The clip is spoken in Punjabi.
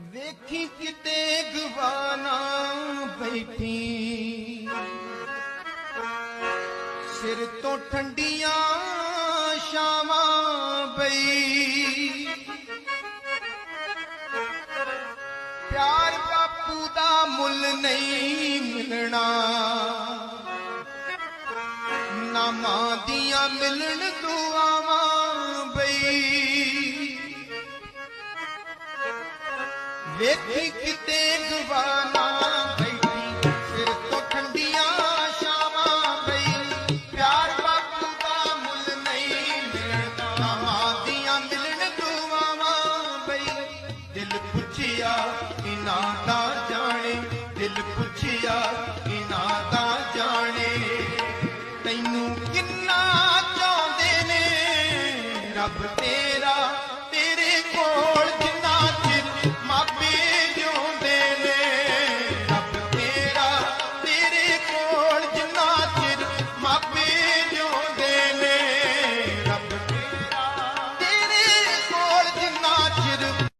ਵੇਖੀ ਕਿਤੇ ਗਵਾਨਾ ਬੈਠੀ। ਸਿਰ ਤੋਂ ਠੰਡੀਆਂ ਸ਼ਾਮਾਂ ਬਈ ਪਿਆਰ ਬਾਪੂ ਦਾ ਮੁੱਲ ਨਹੀਂ ਮਿਲਣਾ। ਨਾ ਮਾਂ ਦੀਆਂ ਮਿਲਣ ਦੁਆਵਾਂ ਵੇਖੀ ਕਿਤੇ ਗਵਾਨਾ ਬੈਠੀ ਸਿਰ ਤੋਂ ਠੰਡੀਆਂ ਸ਼ਾਵਾਂ ਗਈ ਪਿਆਰ ਬਾਪੂ ਦਾ ਮੁੱਲ ਨਹੀਂ ਮਿਲਦਾ। ਮਾਂ ਦੀਆਂ ਮਿਲਣ ਦੁਆਵਾਂ ਬਈ ਦਿਲ ਪੁੱਛਿਆ ਇਨਾਂ ਦਾ ਜਾਣੇ? ਦਿਲ ਪੁੱਛਿਆ ਇਨਾਂ ਦਾ ਜਾਣੇ? ਤੈਨੂੰ ਕਿੰਨਾ ਚਾਹੁੰਦੇ ਨੇ? ਰੱਬ ਤੇਰਾ